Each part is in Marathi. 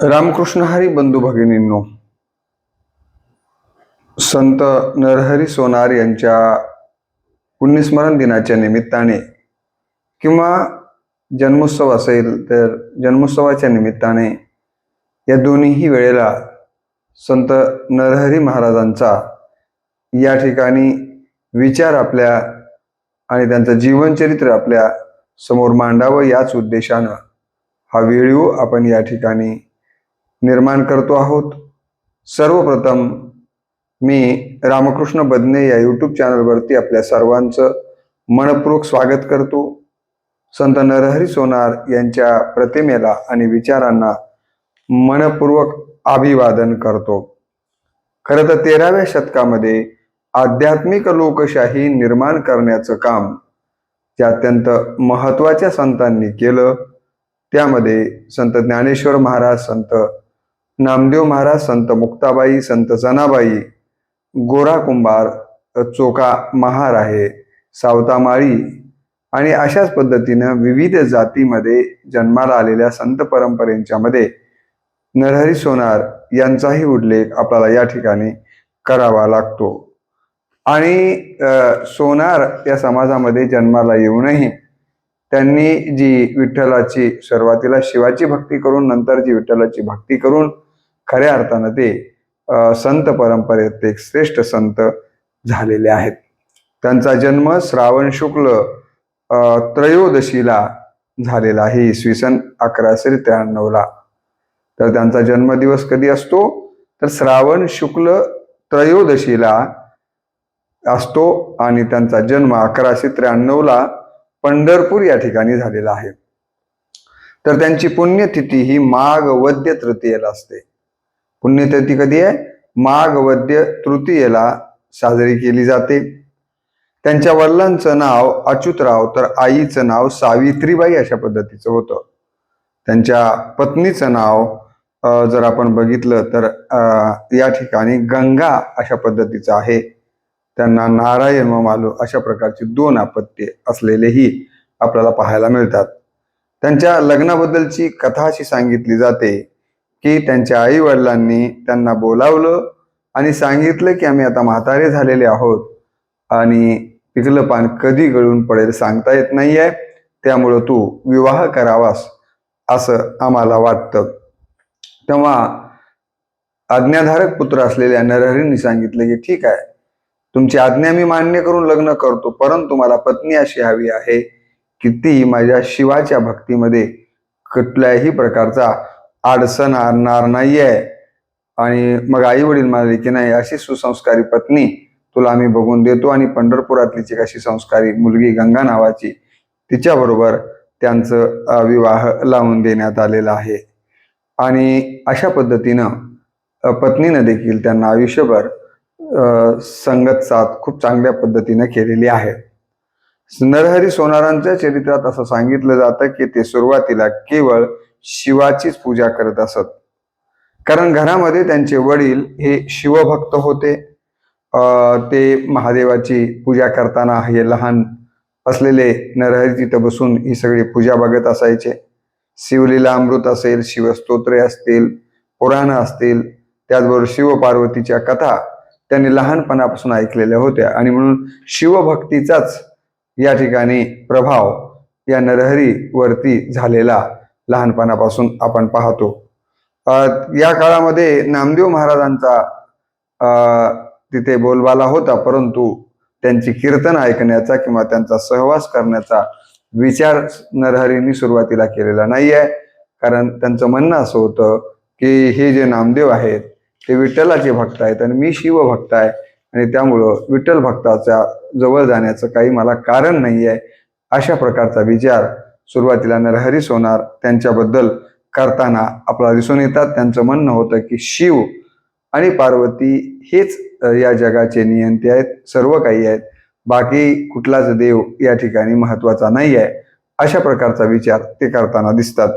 रामकृष्ण हरी बंधू भगिनींनो संत नरहरी सोनार यांच्या पुण्यस्मरण दिनाच्या निमित्ताने किंवा जन्मोत्सव असेल तर जन्मोत्सवाच्या निमित्ताने या दोन्हीही वेळेला संत नरहरी महाराजांचा या ठिकाणी विचार आपल्या आणि त्यांचं जीवनचरित्र आपल्यासमोर मांडावं याच उद्देशानं हा व्हिडिओ आपण या ठिकाणी निर्माण करतो आहोत. सर्वप्रथम मी रामकृष्ण बदने या यूट्यूब चॅनलवरती आपल्या सर्वांचं मनपूर्वक स्वागत करतो. संत नरहरी सोनार यांच्या प्रतिमेला आणि विचारांना मनपूर्वक अभिवादन करतो. खरं तर तेराव्या शतकामध्ये आध्यात्मिक लोकशाही निर्माण करण्याचं काम जे अत्यंत महत्त्वाच्या संतांनी केलं त्यामध्ये संत ज्ञानेश्वर महाराज संत नामदेव महाराज संत मुक्ताबाई संत जनाबाई गोरा कुंभार चोका महार आहे सावतामाळी आणि अशाच पद्धतीनं विविध जातीमध्ये जन्माला आलेल्या संत परंपरेंच्या मध्ये नरहरी सोनार यांचाही उल्लेख आपल्याला या ठिकाणी करावा लागतो. आणि सोनार या समाजामध्ये जन्माला येऊनही त्यांनी जी विठ्ठलाची सुरुवातीला शिवाची भक्ती करून नंतर जी विठ्ठलाची भक्ती करून खऱ्या अर्थानं ते संत परंपरेत एक श्रेष्ठ संत झालेले आहेत. त्यांचा जन्म श्रावण शुक्ल त्रयोदशीला झालेला आहे इसवी सन अकराशे त्र्याण्णवला. तर त्यांचा जन्मदिवस कधी असतो? तर श्रावण शुक्ल त्रयोदशीला असतो आणि त्यांचा जन्म अकराशे त्र्याण्णवला पंढरपूर या ठिकाणी झालेला आहे. तर त्यांची पुण्यतिथी ही माघ वद्य तृतीयेला असते. पुण्यतिथी कधी आहे? माघ वद्य तृतीयेला साजरी केली जाते. त्यांच्या वडिलांचं नाव अच्युतराव तर आईचं नाव सावित्रीबाई अशा पद्धतीचं होतं. त्यांच्या पत्नीचं नाव जर आपण बघितलं तर या ठिकाणी गंगा अशा पद्धतीचं आहे. त्यांना नारायण व मालू अशा प्रकारची दोन अपत्ये असलेलेही आपल्याला पाहायला मिळतात. त्यांच्या लग्नाबद्दलची कथा अशी सांगितली जाते. की त्यांच्या आई वडिलांनी त्यांना बोलावलं आणि सांगितलं की आम्ही आता म्हातारे झालेले आहोत. आणि पिकलं पान कधी गळून पडेल सांगता येत नाहीये. त्यामुळं तू विवाह करावास असं आम्हाला वाटतं. तेव्हा आज्ञाधारक पुत्र असलेल्या नरहरींनी सांगितलं की ठीक आहे. तुमची आज्ञा मी मान्य करून लग्न करतो परंतु मला पत्नी अशी हवी आहे की ती माझ्या शिवाच्या भक्तीमध्ये कुठल्याही प्रकारचा अडचण आणणार नाहीये. आणि मग आई वडील म्हणाले की नाही अशी सुसंस्कारी पत्नी तुला आम्ही बघून देतो आणि पंढरपुरातली एक अशी संस्कारी मुलगी गंगा नावाची तिच्याबरोबर त्यांचं विवाह लावून देण्यात आलेला आहे. आणि अशा पद्धतीनं पत्नीनं देखील त्यांना आयुष्यभर संगत साथ खूप चांगल्या पद्धतीनं केलेली आहे. नरहरी सोनारांच्या चरित्रात असं सांगितलं जातं की ते सुरुवातीला केवळ शिवाचीच पूजा करत असत. कारण घरामध्ये त्यांचे वडील हे शिवभक्त होते. ते महादेवाची पूजा करताना हे लहान असलेले नरहरी तिथं बसून ही सगळी पूजा बघत असायचे. शिवलीला अमृत असेल शिवस्तोत्रे असतील पुराणं असतील त्याचबरोबर शिवपार्वतीच्या कथा त्यांनी लहानपणापासून ऐकलेल्या होत्या. आणि म्हणून शिवभक्तीचाच या ठिकाणी प्रभाव या नरहरीवरती झालेला लहानपणापासून आपण पाहतो. या काळामध्ये नामदेव महाराजांचा तिथे बोलबाला होता परंतु त्यांची कीर्तन ऐकण्याचा किंवा त्यांचा सहवास करण्याचा विचार नरहरींनी सुरुवातीला केलेला नाही आहे कारण त्यांचं म्हणणं असं होतं की हे जे नामदेव आहेत ते विठ्ठलाचे भक्त आहेत आणि मी शिवभक्त आहे आणि त्यामुळं विठ्ठल भक्ताच्या जवळ जाण्याचं काही मला कारण नाही आहे अशा प्रकारचा विचार सुरुवातीला नरहरी सोनार त्यांच्याबद्दल करताना आपल्याला दिसून येतात. त्यांचं म्हणणं होतं की शिव आणि पार्वती हेच या जगाचे नियंते आहेत सर्व काही आहेत. बाकी कुठलाच देव या ठिकाणी महत्त्वाचा नाही आहे. अशा प्रकारचा विचार ते करताना दिसतात.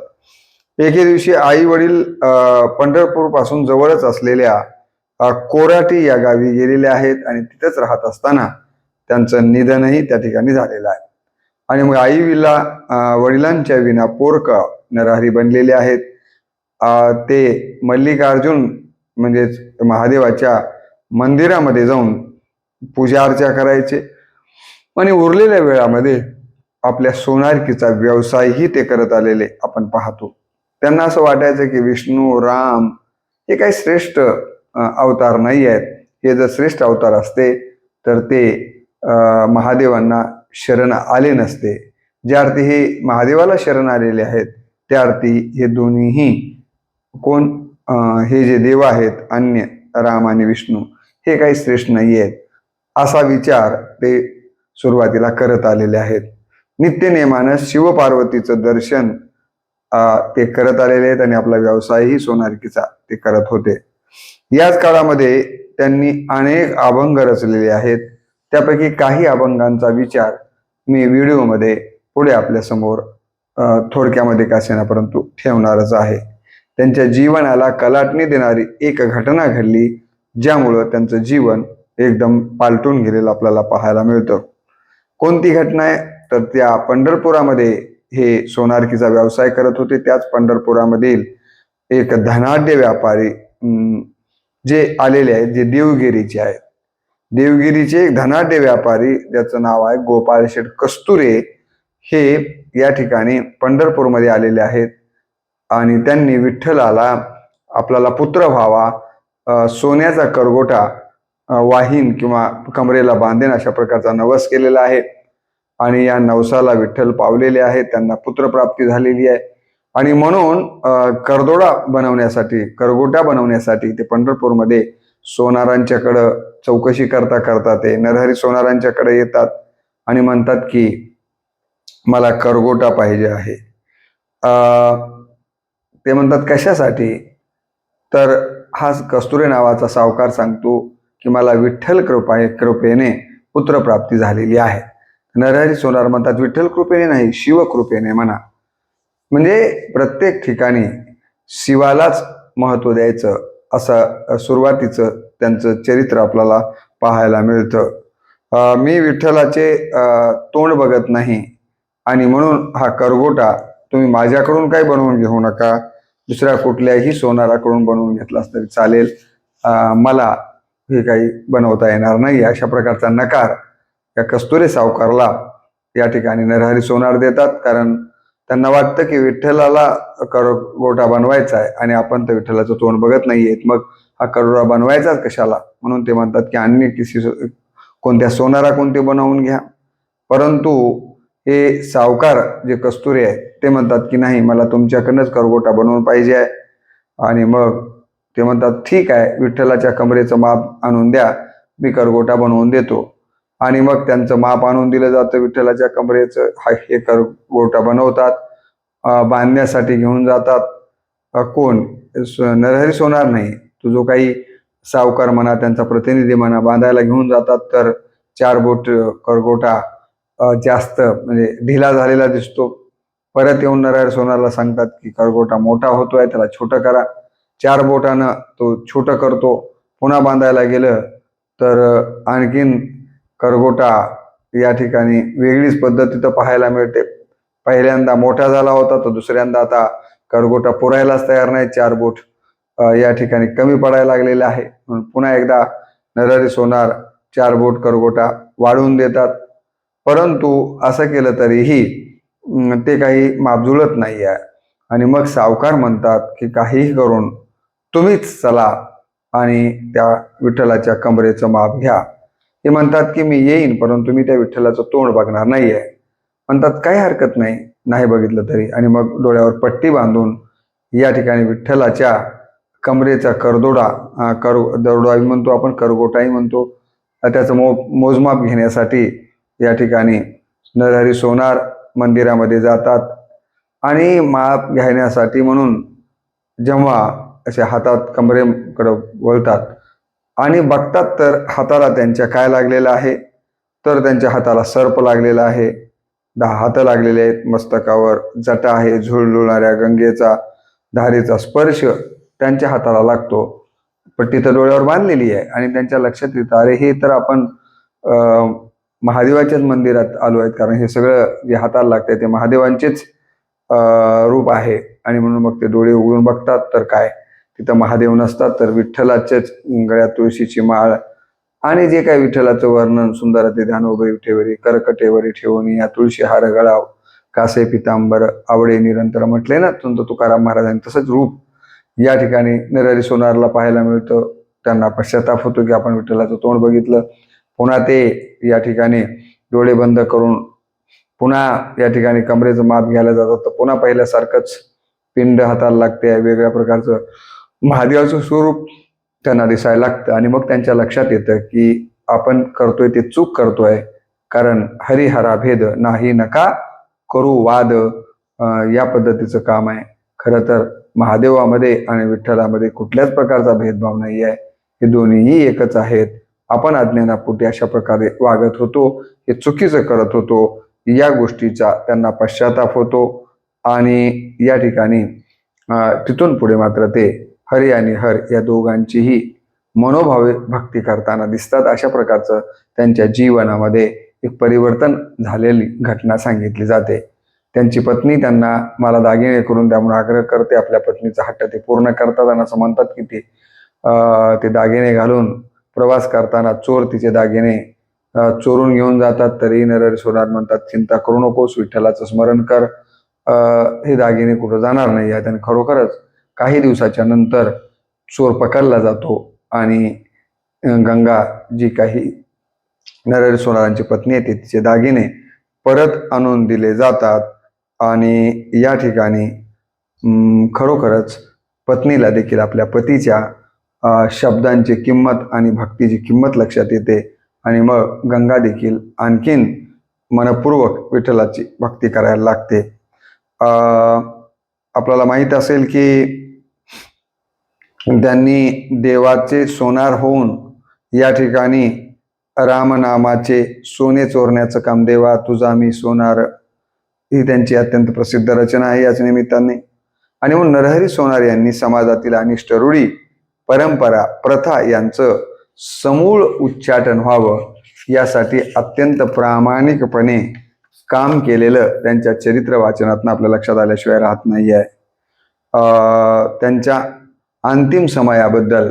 एके दिवशी आई वडील पंढरपूरपासून जवळच असलेल्या कोराटी या गावी गेलेले आहेत आणि तिथंच राहत असताना त्यांचं निधनही त्या ठिकाणी झालेलं आहे. आणि मग आई विला वडिलांच्या विना पोरक नरहरी बनलेले आहेत. ते मल्लिकार्जुन म्हणजेच महादेवाच्या मंदिरामध्ये जाऊन पूजा अर्चा करायचे. आणि उरलेल्या वेळामध्ये आपल्या सोनारकीचा व्यवसायही ते करत आलेले आपण पाहतो. त्यांना असं वाटायचं की विष्णू राम हे काही श्रेष्ठ अवतार नाही आहेत. हे जर श्रेष्ठ अवतार असते तर ते महादेवांना शरण आले नसते. ज्या अर्थी हे महादेवाला शरण आलेले आहेत त्या अर्थी हे दोन्हीही कोण हे जे देव आहेत अन्य राम आणि विष्णू हे काही श्रेष्ठ नाही आहेत असा विचार ते सुरुवातीला करत आलेले आहेत. नित्यनेमानं शिवपार्वतीचं दर्शन ते करत आलेले आहेत आणि आपला व्यवसायही सोनारकीचा ते करत होते. याच काळामध्ये त्यांनी अनेक अभंग रचलेले आहेत. त्यापैकी काही अभंगांचा विचार मी व्हिडिओमध्ये पुढे आपल्यासमोर थोडक्यामध्ये का असेना परंतु ठेवणारच आहे. त्यांच्या जीवनाला कलाटणी देणारी एक घटना घडली ज्यामुळं त्यांचं जीवन एकदम पालटून गेलेलं आपल्याला पाहायला मिळतं. कोणती घटना आहे? तर त्या पंढरपुरामध्ये हे सोनारकीचा व्यवसाय करत होते. त्याच पंढरपुरामधील एक धनाढ्य व्यापारी जे आलेले आहेत जे देवगिरीचे आहेत. देवगिरीचे एक धनाढ्य व्यापारी ज्याचं नाव आहे गोपाळ शेठ कस्तुरे हे या ठिकाणी पंढरपूरमध्ये आलेले आहेत. आणि त्यांनी विठ्ठलाला आपल्याला पुत्र व्हावा सोन्याचा करगोटा वाहीन किंवा कमरेला बांधेन अशा प्रकारचा नवस केलेला आहे. आणि या नवसाला विठ्ठल पावलेले आहेत त्यांना पुत्रप्राप्ती झालेली आहे. आणि म्हणून करदोडा बनवण्यासाठी करगोटा बनवण्यासाठी ते पंढरपूरमध्ये सोनारांच्याकडं चौकशी करता करता ते नरहरी सोनारांच्याकडे येतात आणि म्हणतात की मला करगोटा पाहिजे आहे. ते म्हणतात कशासाठी? तर हा कस्तुरे नावाचा सावकार सांगतो की मला विठ्ठल कृपा कृपेने पुत्रप्राप्ती झालेली आहे. नरहरी सोनार म्हणतात विठ्ठल कृपेने नाही शिवकृपेने म्हणा. म्हणजे प्रत्येक ठिकाणी शिवालाच महत्त्व द्यायचं. असं सुरुवातीचं त्यांचं चरित्र आपल्याला पाहायला मिळतं. मी विठ्ठलाचे तोंड बघत नाही आणि म्हणून हा करगोटा तुम्ही माझ्याकडून काही बनवून घेऊ नका. दुसऱ्या कुठल्याही सोनाराकडून बनवून घेतलास तरी चालेल. मला हे काही बनवता येणार नाही. अशा प्रकारचा नकार या कस्तुरे सावकारला या ठिकाणी नरहरी सोनार देतात. कारण त्यांना वाटतं की विठ्ठलाला करगोटा बनवायचा आहे आणि आपण तर विठ्ठलाचं तोंड बघत नाहीयेत मग हा करोडा बनवायचाच कशाला? म्हणून ते म्हणतात की अन्य किसी कोणत्या सोनारा कोणते बनवून घ्या. परंतु हे सावकार जे कस्तुरी आहेत ते म्हणतात की नाही मला तुमच्याकडनंच करगोटा बनवून पाहिजे आहे. आणि मग ते म्हणतात ठीक आहे विठ्ठलाच्या कमरेचं माप आणून द्या मी करगोटा बनवून देतो. आणि मग त्यांचं माप आणून दिलं जातं विठ्ठलाच्या कमरेचं. हा हे करगोटा बनवतात. बांधण्यासाठी घेऊन जातात. कोण? स- नरहरी सोनार नाही. तो जो काही सावकार म्हणा त्यांचा प्रतिनिधी म्हणा बांधायला घेऊन जातात तर चार बोट करगोटा जास्त म्हणजे ढिला झालेला दिसतो. परत येऊन नरहर सोनारला सांगतात की करगोटा मोठा होतोय त्याला छोटं करा. चार बोटानं तो छोटं करतो. पुन्हा बांधायला गेलं तर आणखीन करगोटा या ठिकाणी वेगळीच पद्धत तिथं पाहायला मिळते. पहिल्यांदा मोठा झाला होता तर दुसऱ्यांदा आता करगोटा पुरायलाच तयार नाही. चार बोट या ठिकाणी कमी पडायला लागलेला आहे. म्हणून पुन्हा एकदा नरहरी सोनार चार बोट करगोटा वाढवून देतात. परंतु असं केलं तरीही ते काही मापजुळत नाही आहे आणि मग सावकार म्हणतात की काहीही करून तुम्हीच चला आणि त्या विठ्ठलाच्या कमरेचं माप घ्या. ते म्हणतात की मी येईन परंतु मी त्या विठ्ठलाचं तोंड बघणार नाही आहे म्हणतात काही हरकत नाही. नाही बघितलं तरी. आणि मग डोळ्यावर पट्टी बांधून या ठिकाणी विठ्ठलाच्या कमरेचा करदोडा कर दरोडाही म्हणतो आपण करगोटाही म्हणतो. त्याचं मो मोजमाप घेण्यासाठी या ठिकाणी नरहरी सोनार मंदिरामध्ये जातात. आणि माप घेण्यासाठी म्हणून जेव्हा असे हातात कमरेकडं वळतात आणि बघतात तर हाताला त्यांच्या काय लागलेलं आहे? तर त्यांच्या हाताला सर्प लागलेला आहे. दहा हात लागलेले आहेत मस्तकावर. जटा आहे झुळझुळणाऱ्या गंगेचा धारेचा स्पर्श त्यांच्या हाताला लागतो. पट्टी तर डोळ्यावर बांधलेली आहे आणि त्यांच्या लक्षात येतं अरे हे तर आपण महादेवाच्याच मंदिरात आलो आहेत. कारण हे सगळं जे हाताला लागतंय ते महादेवांचेच रूप आहे. आणि म्हणून मग ते डोळे उघडून बघतात तर काय? तिथं महादेव नसतात तर विठ्ठलाच्याच गळ्यात तुळशीची माळ आणि जे काही विठ्ठलाचं वर्णन सुंदर ते ध्यानोबई विठेवरी करकटेवरी ठेवून या तुळशी हार गळाव कासे पितांबर आवडे निरंतर म्हटले ना संत तुकाराम महाराजांनी तसंच रूप. या ठिकाणी निरारी सोनारला पाहायला मिळतं. त्यांना पश्चाताप होतो की आपण विठ्ठलाचं तोंड बघितलं. पुन्हा ते या ठिकाणी डोळे बंद करून पुन्हा या ठिकाणी कमरेचं माप घ्यायला जातात. तर पुन्हा पहिल्यासारखंच पिंड हाताला लागते. वेगळ्या प्रकारचं महादेवाचं स्वरूप त्यांना दिसायला लागतं आणि मग त्यांच्या लक्षात येतं की आपण करतोय ते चूक करतोय. कारण हरिहरा भेद नाही नका करू वाद. या पद्धतीचं काम आहे. खरं तर महादेवामध्ये आणि विठ्ठलामध्ये कुठल्याच प्रकारचा भेदभाव नाही आहे. हे दोन्हीही एकच आहेत. आपण अज्ञानापुटी अशा प्रकारे वागत होतो हे चुकीचं करत होतो या गोष्टीचा त्यांना पश्चाताप होतो. आणि या ठिकाणी तिथून पुढे मात्र ते हरी आणि हर या दोघांचीही मनोभावे भक्ती करताना दिसतात. अशा प्रकारचं त्यांच्या जीवनामध्ये एक परिवर्तन झालेली घटना सांगितली जाते. त्यांची पत्नी त्यांना मला दागिने करून त्यामुळे आग्रह करते. आपल्या पत्नीचा हट्ट ते पूर्ण करतात आणि असं म्हणतात की ते ते दागिने घालून प्रवास करताना चोर तिचे दागिने चोरून घेऊन जातात. तरी नरहरी सोनार म्हणतात चिंता करू नकोस विठ्ठलाचं स्मरण कर. हे दागिने कुठं जाणार नाही. आहेत आणि खरोखरच काही दिवसाच्या नंतर चोर पकडला जातो आणि गंगा जी काही नरहरी सोनारांची पत्नी आहे तिचे दागिने परत आणून दिले जातात आणि या ठिकाणी खरोखरच पत्नीला देखील आपल्या पतीच्या शब्दांची किंमत आणि भक्तीची किंमत लक्षात येते आणि मग गंगा देखील आणखीन मनपूर्वक विठ्ठलाची भक्ती करायला लागते. आपल्याला माहीत असेल की त्यांनी देवाचे सोनार होऊन या ठिकाणी रामनामाचे सोने चोरण्याचं काम देवा तुझा मी सोनार. ही त्यांची अत्यंत प्रसिद्ध रचना आहे याच निमित्ताने. आणि मग नरहरी सोनार यांनी समाजातील अनिष्ट रूढी परंपरा प्रथा यांचं समूळ उच्चाटन व्हावं यासाठी अत्यंत प्रामाणिकपणे काम केलेलं त्यांच्या चरित्र वाचनातनं आपल्या लक्षात आल्याशिवाय राहत नाही आहे त्यांच्या अंतिम समयाबद्दल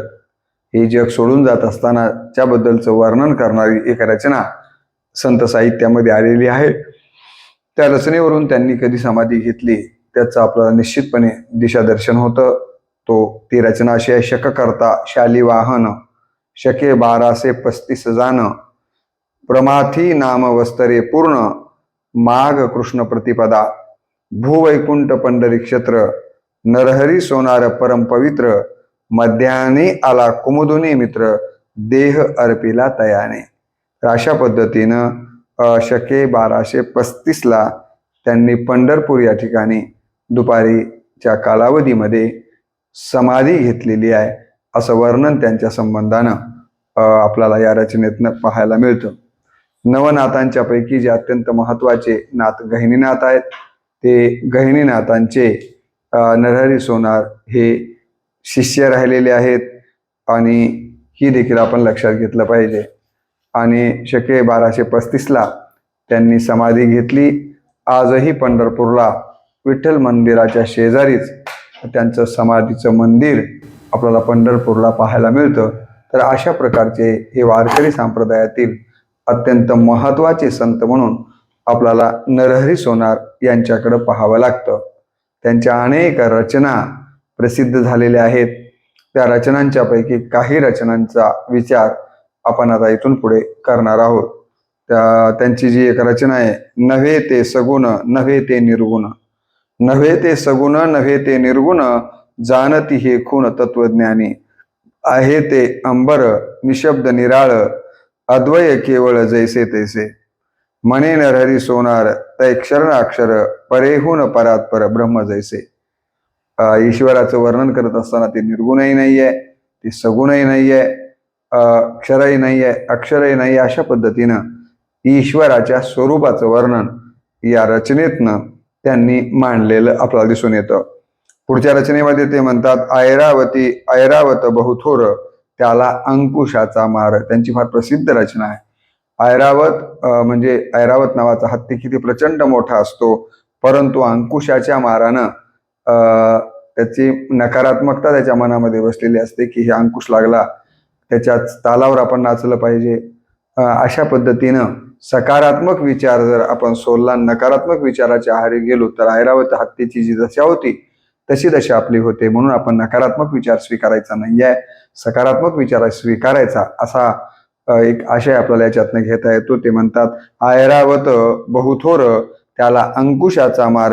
हे जग सोडून जात असताना त्याबद्दलचं वर्णन करणारी एक रचना संत साहित्यामध्ये आलेली आहे. त्या रचनेवरून त्यांनी कधी समाधी घेतली त्याचं आपल्याला निश्चितपणे दिशादर्शन होतं. तो ती रचना अशी आहे शक करता शाली वाहन शके बाराशे पस्तीस जाण प्रमाथी नाम वस्तरे पूर्ण माघ कृष्ण प्रतिपदा भूवैकुंठ पंढरी क्षेत्र नरहरी सोनार परम पवित्र मध्याने आला कुमुदुनी मित्र देह अर्पिला तयाने. तर अशा पद्धतीनं शके बाराशे पस्तीसला त्यांनी पंढरपूर या ठिकाणी दुपारीच्या कालावधीमध्ये समाधी घेतलेली आहे असं वर्णन त्यांच्या संबंधानं आपल्याला या रचनेतनं पाहायला मिळतं. नवनाथांच्या पैकी जे अत्यंत महत्त्वाचे नाथ गहिनीनाथ आहेत ते गहिनीनाथांचे नरहरी सोनार हे शिष्य राहिलेले आहेत आणि ही देखील आपण लक्षात घेतलं पाहिजे. आणि शके बाराशे पस्तीसला त्यांनी समाधी घेतली. आजही पंढरपूरला विठ्ठल मंदिराच्या शेजारीच त्यांचं समाधीचं मंदिर आपल्याला पंढरपूरला पाहायला मिळतं. तर अशा प्रकारचे हे वारकरी संप्रदायातील अत्यंत महत्त्वाचे संत म्हणून आपल्याला नरहरी सोनार यांच्याकडं पाहावं लागतं. त्यांच्या अनेक रचना प्रसिद्ध झालेल्या आहेत. त्या रचनांच्यापैकी काही रचनांचा विचार आपण आता इथून पुढे करणार आहोत. त्या त्यांची जी एक रचना आहे नव्हे ते सगुण नव्हे ते निर्गुण. नव्हे ते सगुण नव्हे ते निर्गुण जाणती हे खूण तत्वज्ञानी. आहे ते अंबर निशब्द निराळ अद्वय केवळ जैसे तैसे. मने नरहरी सोनार तै क्षरणाक्षर परेहून परात्पर ब्रह्म जैसे. ईश्वराचं वर्णन करत असताना ती निर्गुणही नाहीये ती सगुणही नाहीये अ, क्षरही नाहीये अक्षरही नाही अशा पद्धतीनं ईश्वराच्या स्वरूपाचं वर्णन या रचनेतनं त्यांनी मांडलेलं आपल्याला दिसून येतं. पुढच्या रचनेमध्ये ते म्हणतात ऐरावती ऐरावत बहुथोर त्याला अंकुशाचा मार. त्यांची फार प्रसिद्ध रचना आहे. ऐरावत म्हणजे ऐरावत नावाचा हत्ती किती प्रचंड मोठा असतो. परंतु अंकुशाच्या मारानं त्याची नकारात्मकता त्याच्या मनामध्ये बसलेली असते की हे अंकुश लागला त्याच्या तालावर आपण नाचलं पाहिजे. अशा पद्धतीनं सकारात्मक विचार जर आपण सोडला नकारात्मक विचाराच्या आहारी गेलो तर ऐरावत हत्तीची जी दशा होती तशी दशा आपली होते. म्हणून आपण नकारात्मक विचार स्वीकारायचा नाही आहे सकारात्मक विचार स्वीकारायचा असा एक आशय आपल्याला याच्यातनं घेता येतो. ते म्हणतात ऐरावत बहुथोर त्याला अंकुशाचा मार.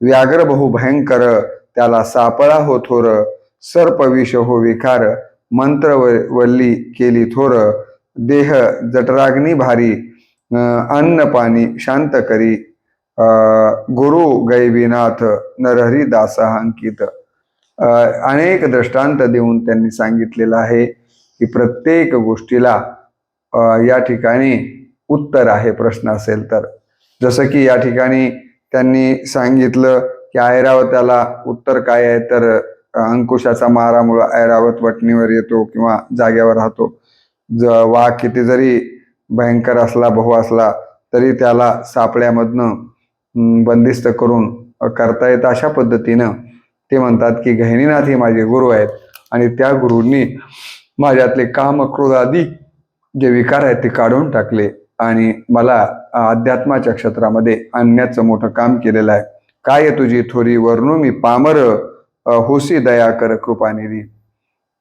व्याघ्र बहु भयंकर त्याला सापळा हो थोर. सर्पविष हो विकार. मंत्र व- वल्ली केली थोर. देह जटराग्नी भारी. अन्न पाणी शांत करी. गुरु गैबीनाथ नरहरी दास अंकित. अनेक दृष्टांत देऊन त्यांनी सांगितलेलं आहे की प्रत्येक गोष्टीला या ठिकाणी उत्तर आहे प्रश्न असेल तर. जसं की या ठिकाणी त्यांनी सांगितलं की ऐरावताला उत्तर काय आहे तर अंकुशाचा मारामुळं ऐरावत वटणीवर येतो किंवा जाग्यावर राहतो. ज वाघ किती जरी भयंकर असला बहु असला तरी त्याला सापळ्यामधनं बंदिस्त करून करता येतं अशा पद्धतीनं. ते म्हणतात की गहिनीनाथ हे माझे गुरु आहेत आणि त्या गुरूंनी माझ्यातले काम क्रोध आदी जे विकार आहेत ते काढून टाकले आणि मला अध्यात्माच्या क्षेत्रामध्ये आणण्याचं मोठं काम केलेलं आहे. काय तुझी थोरी वर्णू? मी पामर होसी दया कर कृपानिधी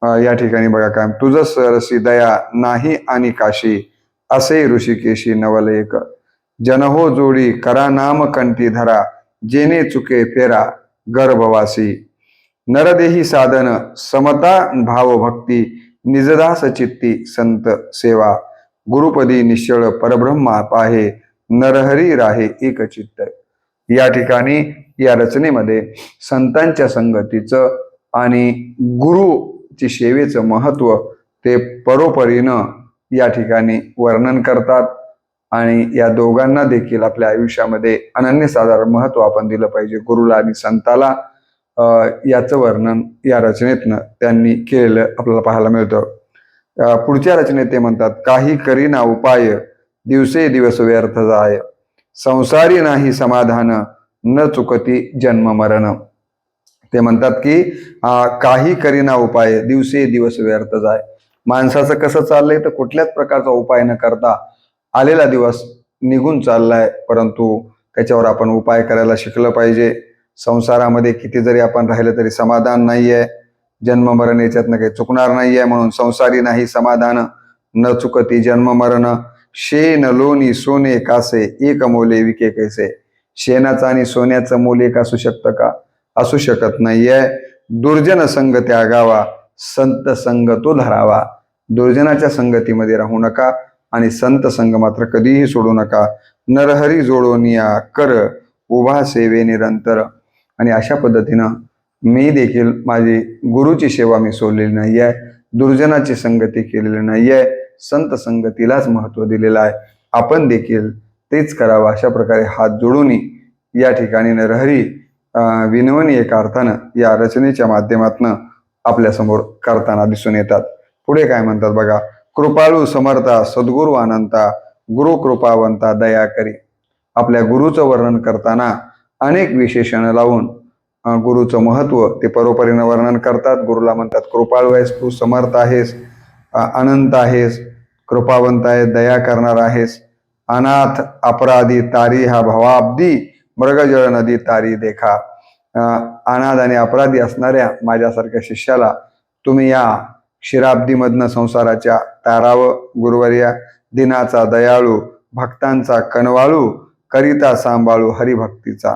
अ, या ठिकाणी बघा काय तुझं सरसी दया नाही आणि काशी असे ऋषिकेशी नवल एक जनहो जोडी करा नाम कंटी धरा जेने चुके फेरा गर्भवासी. नरदेही साधन समता भाव निजदासचित्ती निजदास चित्ती संत सेवा. गुरुपदी निश्चळ परब्रह्मा पाहे नरहरी राहे एक चित्त. या ठिकाणी या रचनेमध्ये संतांच्या संगतीचं आणि गुरुची सेवेचं महत्त्व ते परोपरीनं या ठिकाणी वर्णन करतात. आणि या दोघांना देखील आपल्या आयुष्यामध्ये अनन्यसाधारण महत्त्व आपण दिलं पाहिजे गुरुला आणि संताला. याचं वर्णन या रचनेतनं त्यांनी केलेलं आपल्याला पाहायला मिळतं. पुढच्या रचनेत ते म्हणतात काही करीना उपाय दिवसे दिवस व्यर्थ जाय. संसारी नाही समाधान न चुकती जन्म मरण. ते म्हणतात की काही करीना उपाय दिवसे दिवस व्यर्थ जाय. माणसाचं कसं चाललंय? तर कुठल्याच प्रकारचा उपाय न करता आलेला दिवस निघून चाललाय परंतु त्याच्यावर आपण उपाय करायला शिकलं पाहिजे. संसारामध्ये किती जरी आपण राहिलं तरी समाधान नाहीये. जन्म मरण याच्यातनं काही चुकणार नाहीये म्हणून संसारी नाही समाधान न चुकती जन्म मरण. शेन लोणी सोने कासे एक मोले विके कैसे? शेणाचं आणि सोन्याचं मोल एक असू शकतं का? असू शकत नाहीये. दुर्जन संग त्यागावा संत संग तो धरावा. दुर्जनाच्या संगतीमध्ये राहू नका आणि संत संग मात्र कधीही सोडू नका. नरहरी जोडोनिया कर उभा सेवे निरंतर. आणि अशा पद्धतीनं मी देखील माझी गुरुची सेवा मी सोडलेली नाही आहे दुर्जनाची संगती केलेली नाही आहे संत संगतीलाच महत्त्व दिलेलं आहे. आपण देखील तेच करावं अशा प्रकारे हात जोडून या ठिकाणी नरहरी विनवणी एका अर्थानं या रचनेच्या माध्यमातनं आपल्यासमोर करताना दिसून येतात. पुढे काय म्हणतात बघा कृपाळू समर्था सद्गुरू अनंता गुरु कृपावंता दया करी. आपल्या गुरुचं वर्णन करताना अनेक विशेषण लावून गुरुचं महत्त्व ते परोपरीनं वर्णन करतात. गुरुला म्हणतात कृपाळू आहेस तू समर्थ आहेस अनंत आहेस कृपावंत आहे दया करणार आहेस. अनाथ अपराधी तारी हा भवाब्दी मृगजळ नदी तारी देखा. अनाथ आणि अपराधी असणाऱ्या माझ्यासारख्या शिष्याला तुम्ही या क्षीराब्दीमधनं संसाराच्या तारावं गुरुवर्या दिनाचा दयाळू भक्तांचा कनवाळू करिता सांभाळू हरिभक्तीचा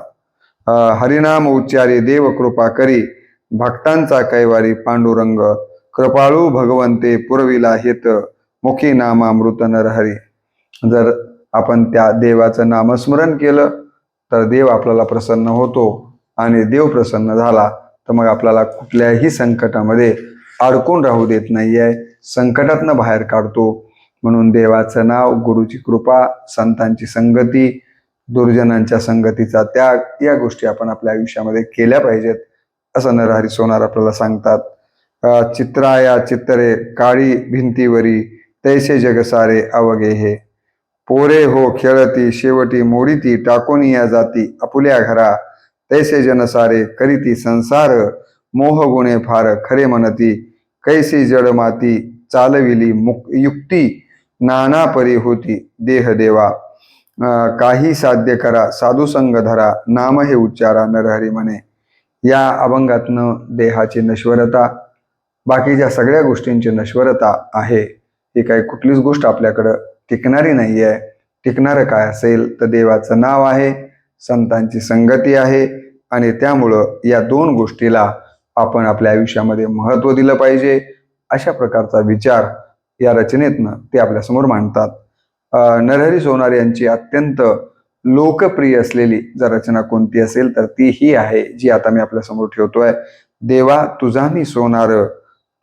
हरिनाम उच्चारी देव कृपा करी भक्तांचा कैवारी पांडुरंग कृपाळू भगवंते पुरविला हेत मुखी नामामृत नरहरी जर आपण त्या देवाचं नामस्मरण केलं तर देव आपल्याला प्रसन्न होतो आणि देव प्रसन्न झाला तर मग आपल्याला कुठल्याही संकटामध्ये अडकून राहू देत नाहीये संकटातनं बाहेर काढतो. म्हणून देवाचं नाव गुरुची कृपा संतांची संगती दुर्जनांच्या संगतीचा त्याग या गोष्टी आपण आपल्या आयुष्यामध्ये केल्या पाहिजेत असं नरहरी सोनार आपल्याला सांगतात. चित्राया चित्तरे काळी भिंतीवरी तैसे जग सारे हे. पोरे हो खेळती शेवटी मोडीती टाकोनी या जाती आपुल्या घरा. तैसे जन सारे करीती संसार मोह गुणे फार खरे म्हणती कैसी जड माती चालविली मुक युक्ती नाना परी होती देह देवा. काही साध्य करा साधू संग धरा नाम हे उच्चारा नरहरी म्हणे. या अभंगातनं देहाची नश्वरता बाकीच्या सगळ्या गोष्टींची नश्वरता आहे. ही काही कुठलीच गोष्ट आपल्याकडं टिकणारी नाही आहे टिकणारं काय असेल तर देवाचं नाव आहे संतांची संगती आहे आणि त्यामुळं या दोन गोष्टीला आपण आपल्या आयुष्यामध्ये महत्त्व दिलं पाहिजे. अशा प्रकारचा विचार या रचनेतनं ते आपल्यासमोर मांडतात. नरहरी सोनार यांची अत्यंत लोकप्रिय असलेली जर रचना कोणती असेल तर ती ही आहे जी आता मी आपल्यासमोर ठेवतोय. देवा तुझा मी सोनार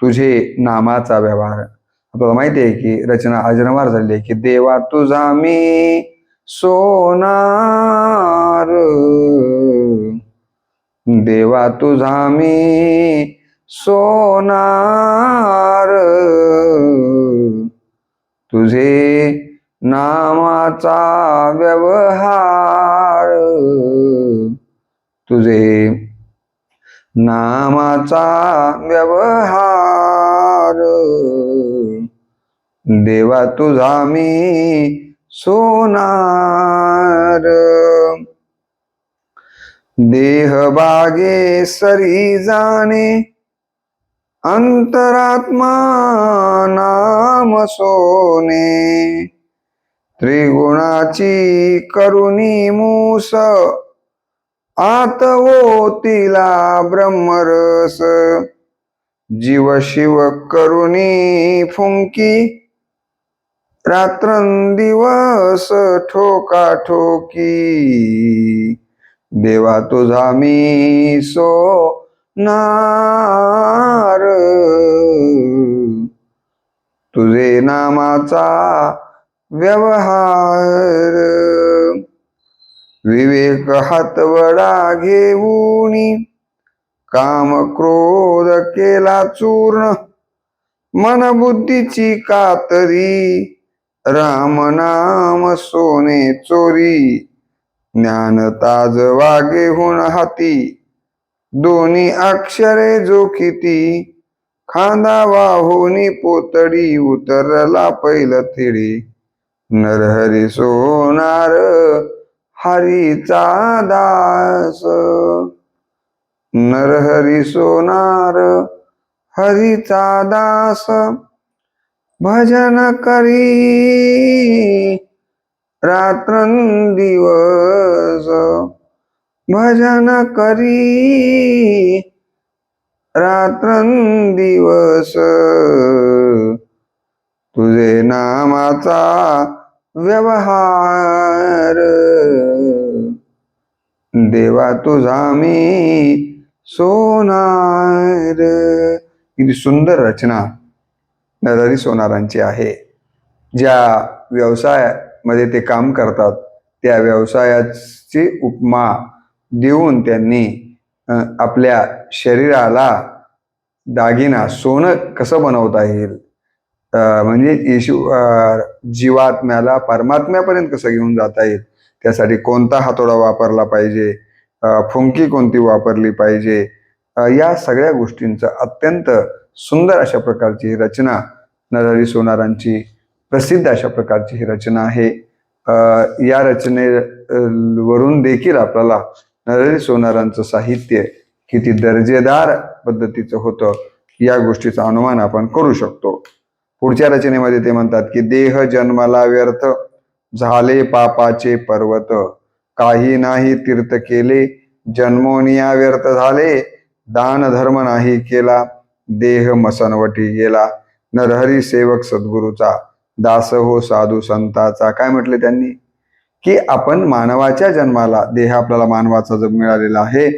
तुझे नामाचा व्यवहार. आपल्याला माहिती आहे की रचना अजनवार झाली आहे की देवा तुझा मी सोनार. देवा तुझा मी सोनार. तुझे नामाचा व्यवहार. तुझे नामाचा व्यवहार. देवा तुझा मी सोनार. देह बागे सरी जाणे अंतरात्मा नाम सोने. त्रिगुणाची करुणी मूस. आत तिला ब्रह्मरस. जीव शिव करुणी फुंकी. रात्रंदिवस ठोका ठोकी देवा तुझा मी सो नार. तुझे नामाचा व्यवहार. विवेक हातवडा घेऊन काम क्रोध केला चूर्ण. मन बुद्धीची कातरी राम नाम सोने चोरी. ज्ञान ताज वागे होण हाती. दोन्ही अक्षरे जोखिती. खांदा वाहुनी पोतडी उतरला पैल थिडी. नरहरी सोनार हरीचा दास. नरहरी सोनार हरीचा दास. भजन करी रात्रंदिवस. भजन करी रात्रंदिवस. तुझे नामाचा व्यवहार. देवा तुझा मी सोनार. किती सुंदर रचना नरहरी सोनारांची आहे. ज्या व्यवसायामध्ये ते काम करतात त्या व्यवसायाची उपमा देऊन त्यांनी आपल्या शरीराला दागिना सोनं कसं बनवता येईल? म्हणजे येशू जीवात्म्याला परमात्म्यापर्यंत कसं घेऊन जाता येईल? त्यासाठी कोणता हातोडा वापरला पाहिजे? फुंकी कोणती वापरली पाहिजे? या सगळ्या गोष्टींचं अत्यंत सुंदर अशा प्रकारची ही रचना नरहरी सोनारांची प्रसिद्ध अशा प्रकारची ही रचना आहे. या रचने वरून देखील आपल्याला नरहरी सोनारांचं साहित्य किती दर्जेदार पद्धतीचं होतं या गोष्टीचा अनुमान आपण करू शकतो. पुढच्या रचनेमध्ये ते म्हणतात की देह जन्माला व्यर्थ झाले पापाचे पर्वत. काही नाही तीर्थ केले जन्मोनिया व्यर्थ झाले दान धर्म नाही केला देह मसनवटी गेला. नरहरी सेवक सद्गुरूचा दास हो साधू संताचा. काय म्हटले त्यांनी? की आपण मानवाच्या जन्माला देह आपल्याला मानवाचा जग मिळालेला आहे.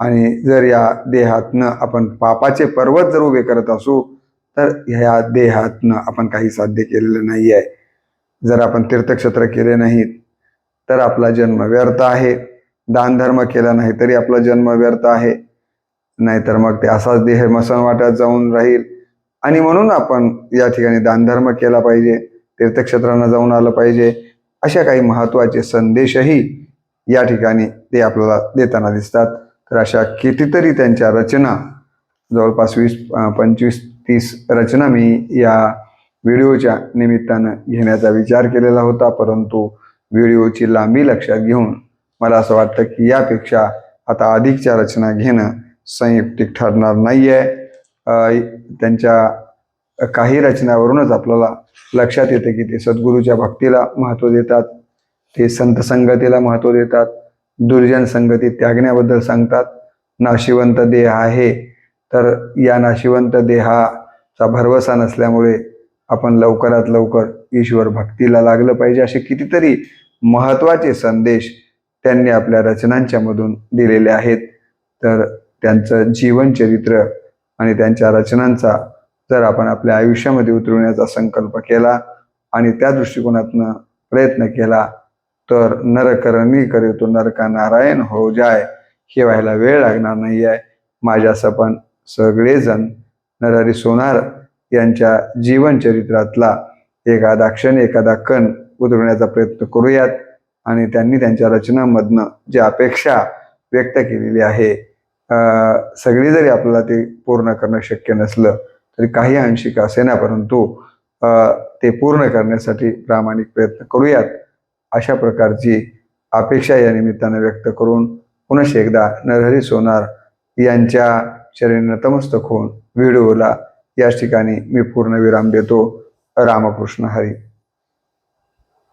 आणि जर या देहातनं आपण पापाचे पर्वत जर उभे करत असू तर ह्या देहातनं आपण काही साध्य केलेलं नाही आहे जर आपण तीर्थक्षेत्र केले नाहीत तर आपला जन्म व्यर्थ आहे. दानधर्म केला नाही तरी आपला जन्म व्यर्थ आहे. नाहीतर मग ते असाच देह मसन वाट्यात जाऊन राहील. आणि म्हणून आपण या ठिकाणी दानधर्म केला पाहिजे तीर्थक्षेत्रांना जाऊन आलं पाहिजे. अशा काही महत्त्वाचे संदेशही या ठिकाणी ते आपल्याला देताना दिसतात. तर अशा कितीतरी त्यांच्या रचना जवळपास वीस पंचवीस तीस रचना मी या व्हिडिओच्या निमित्तानं घेण्याचा विचार केलेला होता परंतु व्हिडिओची लांबी लक्षात घेऊन मला असं वाटतं की यापेक्षा आता अधिकच्या रचना घेणं संयुक्तिक ठरणार नाही आहे त्यांच्या काही रचनावरूनच आपल्याला लक्षात येतं की ते सद्गुरूच्या भक्तीला महत्त्व देतात ते संत संगतीला महत्त्व देतात दुर्जन संगती त्यागण्याबद्दल सांगतात. नाशिवंत देह आहे तर या नाशिवंत देहाचा भरवसा नसल्यामुळे आपण लवकरात लवकर ईश्वर भक्तीला लागलं पाहिजे असे कितीतरी महत्त्वाचे संदेश त्यांनी आपल्या रचनांच्या मधून दिलेले आहेत. तर त्यांचं जीवनचरित्र आणि त्यांच्या रचनांचा जर आपण आपल्या आयुष्यामध्ये उतरवण्याचा संकल्प केला आणि त्या दृष्टिकोनातनं प्रयत्न केला तर नरकरणी करे तो नरका नारायण हो जाय हे व्हायला वेळ लागणार नाही आहे माझ्यास पण सगळेजण नरहरी सोनार यांच्या जीवनचरित्रातला एखादा क्षण एखादा कण उतरवण्याचा प्रयत्न करूयात आणि त्यांनी त्यांच्या रचनांमधनं जी अपेक्षा व्यक्त केलेली आहे सगळी जरी आपल्याला ते पूर्ण करणं शक्य नसलं तरी काही अंशी का असेना परंतु ते पूर्ण करण्यासाठी प्रामाणिक प्रयत्न करूयात. अशा प्रकारची अपेक्षा या निमित्तानं व्यक्त करून पुनश एकदा नरहरी सोनार यांच्या शरीर नतमस्तक होऊन व्हिडिओला याच ठिकाणी मी पूर्ण विराम देतो. रामकृष्ण हरी.